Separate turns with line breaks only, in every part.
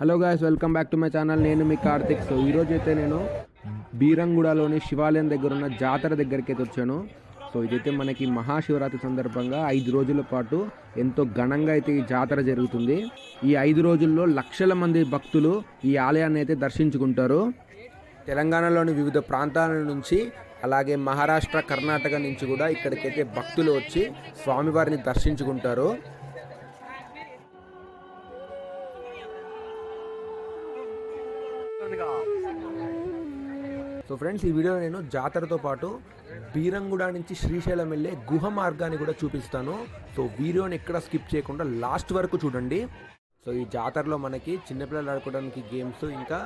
Hello guys welcome back to my channel నేను మీ Karthik. So ఈరోజు అయితే నేను బీరంగూడలోని శివాలయం దగ్గర ఉన్న జాతర దగ్గరికి అయితే వచ్చాను. సో ఇదైతే మనకి మహాశివరాత్రి సందర్భంగా ఐదు రోజుల పాటు ఎంతో ఘనంగా అయితే ఈ జాతర జరుగుతుంది. ఈ ఐదు రోజుల్లో లక్షల మంది భక్తులు ఈ ఆలయాన్ని అయితే దర్శించుకుంటారు. తెలంగాణలోని వివిధ ప్రాంతాల నుంచి అలాగే మహారాష్ట్ర కర్ణాటక నుంచి కూడా ఇక్కడికైతే భక్తులు వచ్చి స్వామివారిని దర్శించుకుంటారు. సో ఫ్రెండ్స్ ఈ వీడియో నేను జాతరతో పాటు బీరంగుడ నుంచి శ్రీశైలం వెళ్ళే గుహ మార్గాన్ని కూడా చూపిస్తాను. సో వీడియోని ఎక్కడ స్కిప్ చేయకుండా లాస్ట్ వరకు చూడండి. సో ఈ జాతరలో మనకి చిన్నపిల్లలు ఆడుకోవడానికి గేమ్స్ ఇంకా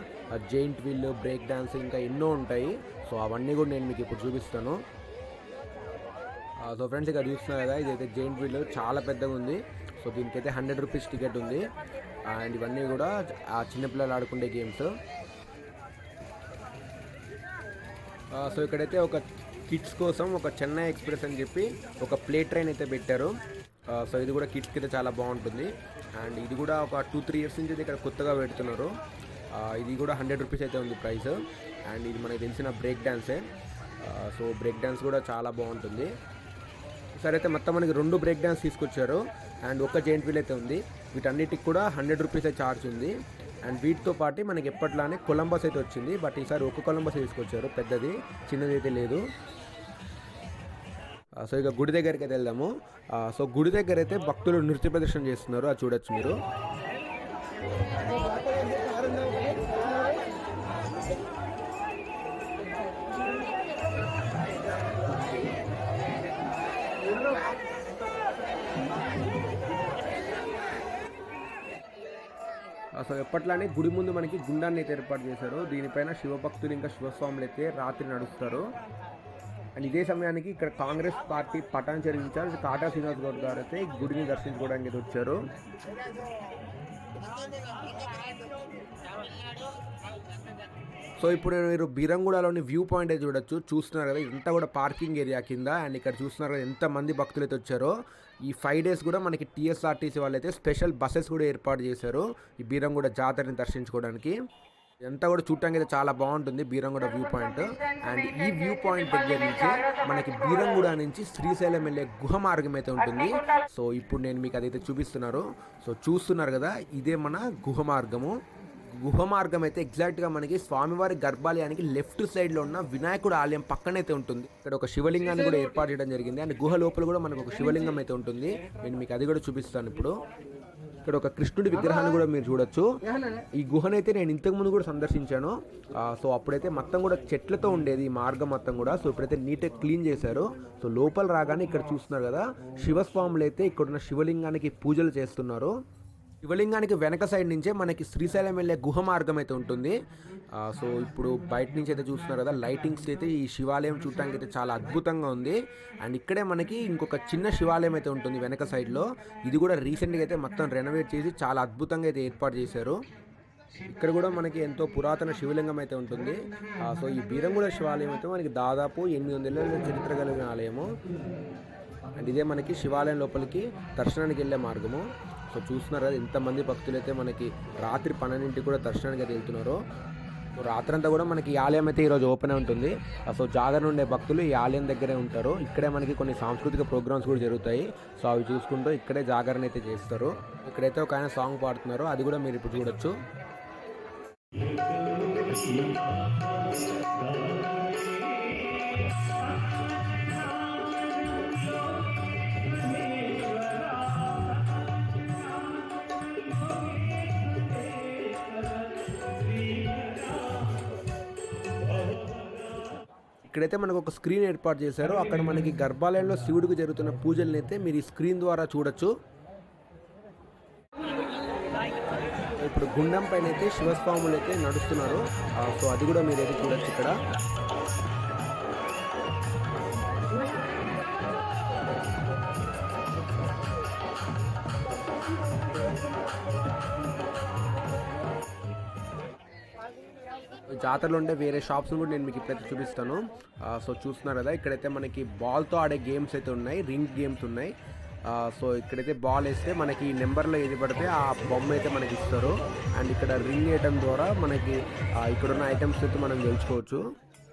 జైంట్ వీల్ బ్రేక్ డాన్స్ ఇంకా ఎన్నో ఉంటాయి. సో అవన్నీ కూడా నేను మీకు ఇప్పుడు చూపిస్తాను. సో ఫ్రెండ్స్ ఇక్కడ చూస్తున్నారు కదా ఇదైతే జైంట్ వీల్ చాలా పెద్దగా ఉంది. సో దీనికైతే హండ్రెడ్ రూపీస్ టికెట్ ఉంది. అండ్ ఇవన్నీ కూడా ఆ చిన్నపిల్లలు ఆడుకునే గేమ్స్ ఆ, సో ఇక్కడైతే ఒక కిడ్స్ కోసం ఒక చెన్నై ఎక్స్ప్రెస్ అని చెప్పి ఒక ప్లే ట్రైన్ అయితే పెట్టారు. సో ఇది కూడా కిడ్స్కి అయితే చాలా బాగుంటుంది. అండ్ ఇది కూడా ఒక టూ త్రీ ఇయర్స్ నుంచి అయితే ఇక్కడ కొత్తగా పెడుతున్నారు. ఇది కూడా హండ్రెడ్ రూపీస్ అయితే ఉంది ప్రైస్. అండ్ ఇది మనకు తెలిసిన బ్రేక్ డ్యాన్సే సో బ్రేక్ డ్యాన్స్ కూడా చాలా బాగుంటుంది. సరే అయితే మొత్తం మనకి రెండు బ్రేక్ డ్యాన్స్ తీసుకొచ్చారు. అండ్ ఒక జెయింట్ వీల్ అయితే ఉంది. వీటన్నిటికి కూడా హండ్రెడ్ రూపీస్ అయితే ఛార్జ్ ఉంది. అండ్ వీటితో పాటు మనకి ఎప్పట్లానే కొలంబస్ అయితే వచ్చింది. బట్ ఈసారి ఒక కొలంబస్ తీసుకొచ్చారు? పెద్దది చిన్నది అయితే లేదు. సో ఇక గుడి దగ్గరికి అయితే వెళ్దాము. సో గుడి దగ్గర అయితే భక్తులు నృత్య ప్రదర్శన చేస్తున్నారు. అది చూడొచ్చు మీరు. అసలు ఎప్పట్లానే గుడి ముందు మనకి గుండాన్ని అయితే ఏర్పాటు చేశారు. దీనిపైన శివభక్తులు ఇంకా శివస్వాములు అయితే రాత్రి నడుస్తారు. అండ్ ఇదే సమయానికి ఇక్కడ Congress party Patancheru incharge Kata Srinivas Goud గారు అయితే గుడిని దర్శించుకోవడానికి అయితే వచ్చారు. సో ఇప్పుడు మీరు బీరంగూడలోని వ్యూ పాయింట్ అయితే చూడొచ్చు. చూస్తున్నారు కదా ఇదంతా కూడా పార్కింగ్ ఏరియా కింద. అండ్ ఇక్కడ చూస్తున్నారు కదా ఎంత మంది భక్తులు అయితే వచ్చారో. ఈ ఫైవ్ డేస్ కూడా మనకి టీఎస్ఆర్టీసీ వాళ్ళు అయితే స్పెషల్ బస్సెస్ కూడా ఏర్పాటు చేశారు. ఈ బీరంగూడ జాతరని దర్శించుకోవడానికి. ఇదంతా కూడా చూడటానికి అయితే చాలా బాగుంటుంది బీరంగూడ వ్యూ పాయింట్ అండ్ ఈ వ్యూ పాయింట్ దగ్గర నుంచి మనకి బీరంగూడ నుంచి శ్రీశైలం వెళ్ళే గుహ మార్గం అయితే ఉంటుంది. సో ఇప్పుడు నేను మీకు అదైతే చూపిస్తున్నారు సో చూస్తున్నారు కదా ఇదే మన గుహ మార్గము. గుహ మార్గం అయితే ఎగ్జాక్ట్గా మనకి స్వామివారి గర్భాలయానికి లెఫ్ట్ సైడ్లో ఉన్న వినాయకుడు ఆలయం పక్కనైతే ఉంటుంది. ఇక్కడ ఒక శివలింగాన్ని కూడా ఏర్పాటు చేయడం జరిగింది. అండ్ గుహ లోపల కూడా మనకు ఒక శివలింగం అయితే ఉంటుంది. నేను మీకు అది కూడా చూపిస్తాను ఇప్పుడు. ఇక్కడ ఒక కృష్ణుడి విగ్రహాన్ని కూడా మీరు చూడొచ్చు. ఈ గుహనైతే నేను ఇంతకు ముందు కూడా సందర్శించాను. సో అప్పుడైతే మొత్తం కూడా చెట్లతో ఉండేది ఈ మార్గం మొత్తం కూడా. సో ఇప్పుడైతే నీట్గా క్లీన్ చేశారు. సో లోపల రాగానే ఇక్కడ చూస్తున్నారు కదా శివస్వాములు అయితే ఇక్కడ ఉన్న శివలింగానికి పూజలు చేస్తున్నారు. శివలింగానికి వెనక సైడ్ నుంచే మనకి శ్రీశైలం వెళ్ళే గుహ మార్గం అయితే ఉంటుంది. సో ఇప్పుడు బయట నుంచి అయితే చూస్తున్నారు కదా లైటింగ్స్ అయితే ఈ శివాలయం చూడటానికి అయితే చాలా అద్భుతంగా ఉంది. అండ్ ఇక్కడే మనకి ఇంకొక చిన్న శివాలయం అయితే ఉంటుంది వెనక సైడ్లో ఇది కూడా రీసెంట్గా అయితే మొత్తం రెనోవేట్ చేసి చాలా అద్భుతంగా అయితే ఏర్పాటు చేశారు. ఇక్కడ కూడా మనకి ఎంతో పురాతన శివలింగం అయితే ఉంటుంది. సో ఈ బీరంగూడ శివాలయం అయితే మనకి దాదాపు ఎనిమిది వందల చరిత్ర కలిగిన ఆలయము. అండ్ ఇదే మనకి శివాలయం లోపలికి దర్శనానికి వెళ్ళే మార్గము. సో చూస్తున్నారు కదా ఎంతమంది భక్తులు అయితే మనకి రాత్రి పన్నెండింటికి కూడా దర్శనానికి అయితే వెళ్తున్నారో. రాత్రంతా కూడా మనకి ఈ ఆలయం అయితే ఈరోజు ఓపెన్ ఉంటుంది. సో జాగరణ ఉండే భక్తులు ఈ ఆలయం దగ్గరే ఉంటారు. ఇక్కడే మనకి కొన్ని సాంస్కృతిక ప్రోగ్రామ్స్ కూడా జరుగుతాయి. సో అవి చూసుకుంటూ ఇక్కడే జాగరణ అయితే చేస్తారు. ఇక్కడైతే ఒక ఆయన సాంగ్ పాడుతున్నారు. అది కూడా మీరు ఇప్పుడు చూడొచ్చు. ఇక్కడైతే మనకు ఒక స్క్రీన్ ఏర్పాటు చేశారు. అక్కడ మనకి గర్భాలయంలో శివుడికి జరుగుతున్న పూజల్ని అయితే మీరు ఈ స్క్రీన్ ద్వారా చూడొచ్చు. ఇప్పుడు గుండం పైన అయితే శివస్వాములు అయితే నడుస్తున్నారు సో అది కూడా మీరు అయితే చూడొచ్చు ఇక్కడ. జాతరలో ఉండే వేరే షాప్స్ కూడా నేను మీకు ఇప్పుడైతే చూపిస్తాను. సో చూస్తున్నారు కదా ఇక్కడైతే మనకి బాల్తో ఆడే గేమ్స్ అయితే ఉన్నాయి రింగ్ గేమ్స్ ఉన్నాయి. సో ఇక్కడైతే బాల్ వేస్తే మనకి ఈ నెంబర్లో ఏది పడితే ఆ బొమ్మ అయితే మనకి ఇస్తారు. అండ్ ఇక్కడ రింగ్ వేయటం ద్వారా మనకి ఇక్కడ ఇక్కడున్న ఐటమ్స్ అయితే మనం గెలుచుకోవచ్చు.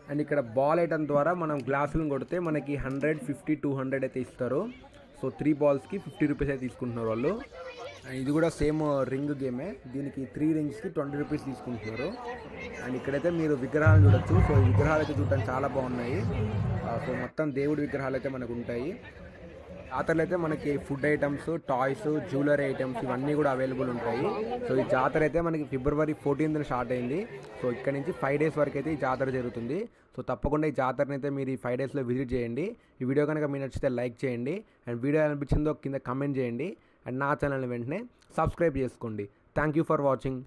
అండ్ ఇక్కడ బాల్ వేయటం ద్వారా మనం గ్లాసులను కొడితే మనకి హండ్రెడ్ ఫిఫ్టీ టూ హండ్రెడ్ అయితే ఇస్తారు. సో త్రీ బాల్స్కి ఫిఫ్టీ రూపీస్ అయితే తీసుకుంటున్నారు వాళ్ళు. ఇది కూడా సేమ్ రింగ్ గేమే. దీనికి త్రీ రింగ్స్కి ట్వంటీ రూపీస్ తీసుకుంటున్నారు. అండ్ ఇక్కడైతే మీరు విగ్రహాలు చూడొచ్చు. సో ఈ విగ్రహాలు అయితే చూడడానికి చాలా బాగున్నాయి. సో మొత్తం దేవుడి విగ్రహాలు అయితే మనకు ఉంటాయి. జాతరలో అయితే మనకి food items toys jewellery items ఇవన్నీ కూడా అవైలబుల్ ఉంటాయి. సో ఈ జాతర అయితే మనకి ఫిబ్రవరి ఫోర్టీన్త్న స్టార్ట్ అయింది. సో ఇక్కడ నుంచి ఫైవ్ డేస్ వరకు అయితే ఈ జాతర జరుగుతుంది. సో తప్పకుండా ఈ జాతరని అయితే మీరు ఈ ఫైవ్ డేస్లో విజిట్ చేయండి. ఈ వీడియో కనుక మీరు నచ్చితే లైక్ చేయండి. అండ్ వీడియో అనిపించిందో కింద కమెంట్ చేయండి. అండ్ నా ఛానల్ని వెంటనే సబ్స్క్రైబ్ చేసుకోండి. Thank you for watching.